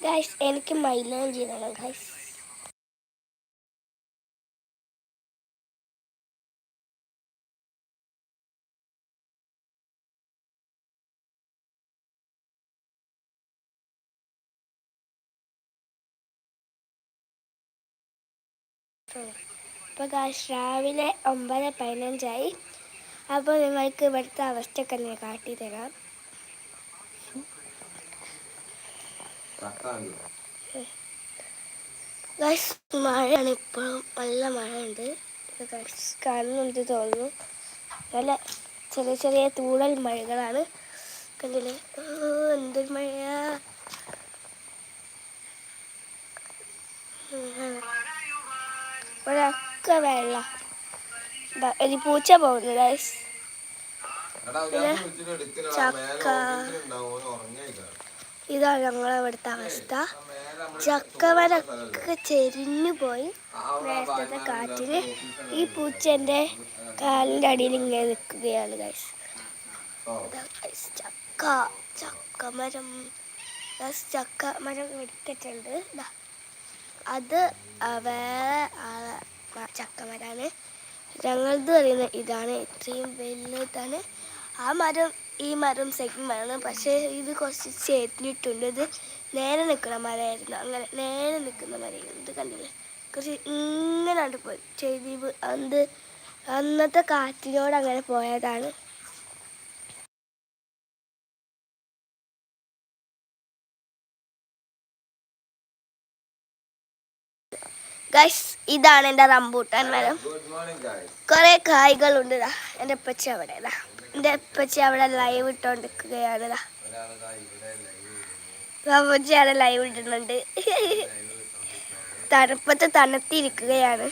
Guys എനിക്ക് മൈലാഞ്ചി ഇടണം ഗൈസ് അപ്പോൾ ഗായ്സ് രാവിലെ ഒമ്പത് പതിനഞ്ചായി. അപ്പോൾ നിങ്ങൾക്ക് ഇവിടുത്തെ അവസ്ഥയൊക്കെ ഞാൻ കാട്ടി ഗൈസ് മഴയാണ് ഇപ്പോഴും. നല്ല മഴയുണ്ട്. ഗൈസ് കാണുന്നുണ്ട് തോന്നുന്നു. നല്ല ചെറിയ ചെറിയ തൂളൽ മഴകളാണ്. കണ്ടില്ലേ? എന്തൊരു മഴയാ. ഒരൊക്കെ വെള്ള. ഒരു പൂച്ച പോകുന്നു ഗൈസ് ചക്ക. ഇതാണ് ഞങ്ങളെ ഇവിടുത്തെ അവസ്ഥ. ചക്കവരൊക്കെ ചെരിഞ്ഞു പോയി. നേരത്തെ കാറ്റിൽ ഈ പൂച്ചന്റെ കാലിന്റെ അടിയിൽ ഇങ്ങനെ നിൽക്കുകയാണ് ഗൈസ് ഇതാ guys, ചക്ക ചക്കമരം. ഗൈസ്, ചക്കമരം എടുത്തിട്ടുണ്ട്. ഇതാ അത് വേറെ ചക്ക ചക്കമരാണ്. ഞങ്ങളത് പറയുന്നത് ഇതാണ്. ഇത്രയും വലുതാണ്. ആ മരം ഈ മരം മരമാണ്. പക്ഷേ ഇത് കുറച്ച് ചേരിഞ്ഞിട്ടുണ്ട് ഇത് നേരെ നിൽക്കുന്ന മരമായിരുന്നു. അങ്ങനെ നേരെ നിൽക്കുന്ന മരമായിരുന്നു ഇത് കണ്ടില്ലേ? കുറച്ച് ഇങ്ങനെ അങ്ങോട്ട് പോയി ചെയ്തി അത് അന്നത്തെ കാറ്റിനോട് അങ്ങനെ പോയതാണ്. ഗൈസ് ഇതാണ് എന്റെ റംബൂട്ടാൻ മരം. കുറെ കായ്കളുണ്ട് എന്റെ അപ്പച്ചി അവിടെ എന്റെ അപ്പച്ചി അവിടെ ലൈവ് ഇട്ടോണ്ടിരിക്കുകയാണ് അപ്പച്ചി അവിടെ ലൈവ് ഇടുന്നുണ്ട്. തണുപ്പത്ത് തണുത്തിരിക്കുകയാണ്.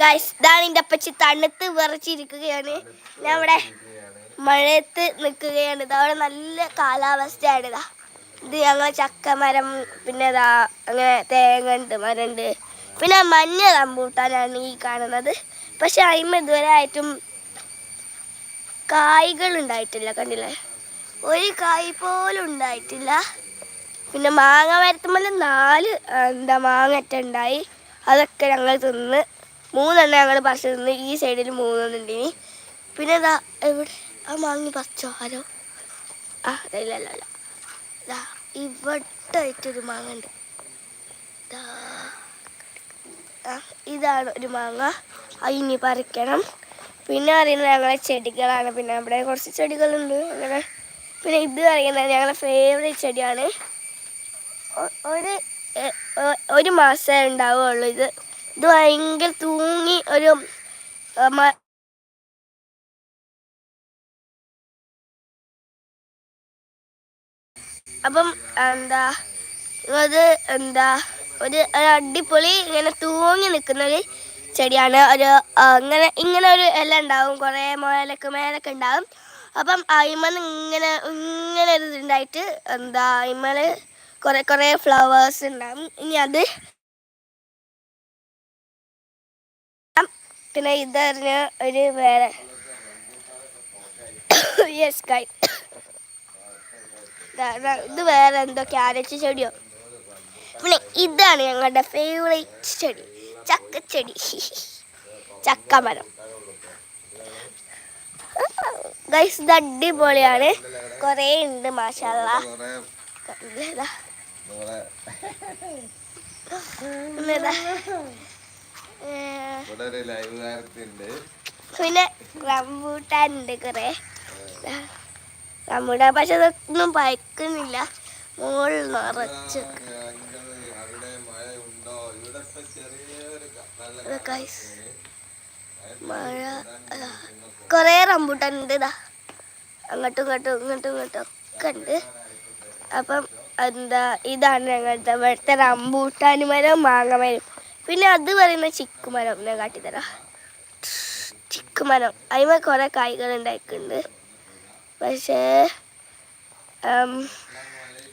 ഗൈസ് ഇതാണ് എന്റെ അപ്പച്ചി. തണുത്ത് വിറച്ചിരിക്കുകയാണ്. ഞാൻ ഇവിടെ മഴയത്ത് നിൽക്കുകയാണ്. ഇതവിടെ നല്ല കാലാവസ്ഥയാണ് ഇതാ. ഇത് ഞങ്ങൾ ചക്കമരം പിന്നെ ഇതാ അങ്ങനെ തേങ്ങ ഉണ്ട് മരമുണ്ട് പിന്നെ മഞ്ഞ റംബൂട്ടാനാണ് ഈ കാണുന്നത്. പക്ഷെ അയിമ ഇതുവരെ ആയിട്ടും കായ്കൾ ഉണ്ടായിട്ടില്ല കണ്ടില്ലേ? ഒരു കായ് പോലും ഉണ്ടായിട്ടില്ല. പിന്നെ മാങ്ങ മരത്തുമ്പോൾ നാല് എന്താ മാങ്ങറ്റ ഉണ്ടായി. അതൊക്കെ ഞങ്ങൾ തിന്ന് മൂന്നെണ്ണം ഞങ്ങൾ പറിച്ച് നിന്ന് ഈ സൈഡിൽ മൂന്നെണ്ണം ഉണ്ട് ഇനി പിന്നെ ഇതാ ഇവിടെ ആ മാങ്ങി പറിച്ചോ? ആരോ ആ ഇല്ല ഇല്ല ഇല്ല. ഇതാ ആയിട്ടൊരു മാങ്ങ ഉണ്ട്. ഇതാണ് ഒരു മാങ്ങ. അതിനി പറിക്കണം. പിന്നെ അറിയുന്നത് ഞങ്ങളെ ചെടികളാണ്. പിന്നെ നമ്മുടെ കുറച്ച് ചെടികളുണ്ട്. അങ്ങനെ പിന്നെ ഇത് അറിയുന്നത് ഞങ്ങളുടെ ഫേവറേറ്റ് ചെടിയാണ്. ഒരു ഒരു മാസമേ ഉണ്ടാവുകയുള്ളൂ ഇത്. ഇത് ഭയങ്കര തൂങ്ങി ഒരു അപ്പം എന്താ അത് എന്താ ഒരു അടിപൊളി ഇങ്ങനെ തൂങ്ങി നിൽക്കുന്ന ഒരു ചെടിയാണ്. ഒരു ഇങ്ങനെ ഇങ്ങനെ ഒരു ഇല ഉണ്ടാവും. കുറേ മുഴലൊക്കെ മേലൊക്കെ ഉണ്ടാവും. അപ്പം അയിമന്ന് ഇങ്ങനെ ഇങ്ങനെ ഒരു ഇതുണ്ടായിട്ട് എന്താ അയിമൽ കുറേ കുറേ ഫ്ലവേഴ്സ് ഉണ്ടാവും. ഇനി അത് പിന്നെ ഇതറിഞ്ഞ ഒരു വേറെ യെസ് കൈ ഇത് വേറെ എന്തോ ക്യാരറ്റ് ചെടിയോ? പിന്നെ ഇതാണ് ഞങ്ങളുടെ ഫേവറേറ്റ് ചെടി. ചക്കച്ചെടി. ചക്കമരം. ഗൈസ് ഇത് അടിപൊളിയാണ്. കുറേ ഉണ്ട് മാഷാല്ല. കുറെ പിന്നെ റംബൂട്ടാൻ ഉണ്ട് കുറെ. റംബൂട്ടാൻ പക്ഷെ അതൊന്നും പഴക്കുന്നില്ല. മുകളിൽ നിറച്ച് മഴ കൊറേ റംബൂട്ടാൻ ഉണ്ട് ഇതാ. അങ്ങോട്ടും ഇങ്ങോട്ടും ഇങ്ങോട്ടും ഇങ്ങോട്ടും ഒക്കെ ഉണ്ട്. അപ്പം എന്താ ഇതാണ് ഞങ്ങളുടെ ഇവിടുത്തെ റംബൂട്ടാൻ മരം മാങ്ങ മരം. പിന്നെ അത് പറയുന്ന ചിക്കുമരം ഞാൻ കാട്ടിത്തരാം. ചിക്കുമരം അതിമ കുറേ കായ്കൾ ഉണ്ടായിട്ടുണ്ട്. പക്ഷേ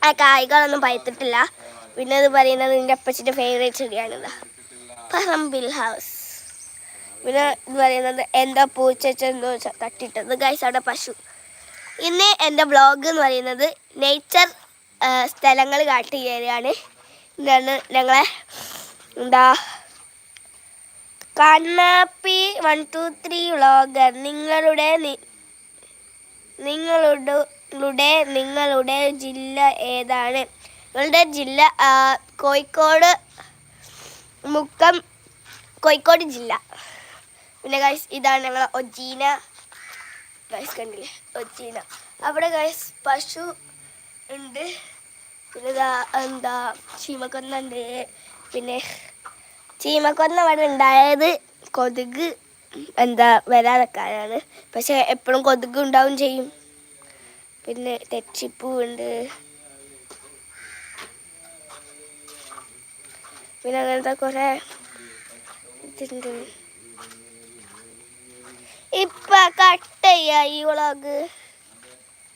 ആ കായ്കളൊന്നും പഴുത്തിട്ടില്ല. പിന്നെ അത് പറയുന്നത് എന്റെ അപ്പച്ചിന്റെ ഫേവറേറ്റ് ചെടിയാണ് പറമ്പിൽ ഹൗസ് പിന്നെ ഇത് പറയുന്നത് എന്താ പൂച്ച എന്തോ ച- തട്ടിട്ടത്. ഗൈസ് അവിടെ പശു. ഇന്ന് എന്റെ ബ്ലോഗ് എന്ന് പറയുന്നത് നേച്ചർ സ്ഥലങ്ങൾ കാട്ടി കയറിയാണ് ഞങ്ങളെ എന്താ? കണ്ണാപ്പി വൺ ടു ത്രീ വ്ളോഗർ നിങ്ങളുടെ നിങ്ങളുടെ നിങ്ങളുടെ ജില്ല ഏതാണ്? നിങ്ങളുടെ ജില്ല കോഴിക്കോട് മുക്കം കോഴിക്കോട് ജില്ല. പിന്നെ ഗൈസ് ഇതാണ് ഞങ്ങൾ ഒജീന. ഗൈസ് കണ്ടില്ലേ? ഒജീന. അവിടെ ഗൈസ് പശു ഉണ്ട്. പിന്നെ എന്താ ചീമക്കൊന്നുണ്ട്. പിന്നെ ചീമക്കൊന്ന അവിടെ ഉണ്ടായത് കൊതുക് എന്താ വരാതെക്കാനാണ് പക്ഷെ എപ്പോഴും കൊതുക് ഉണ്ടാവും ചെയ്യും. പിന്നെ തെച്ചിപ്പൂ ഉണ്ട് പിന്നെ അങ്ങനത്തെ കുറേ ഇതുണ്ട്. ഇപ്പൊ ഈ വ്ളോഗ്.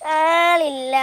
ആളില്ല.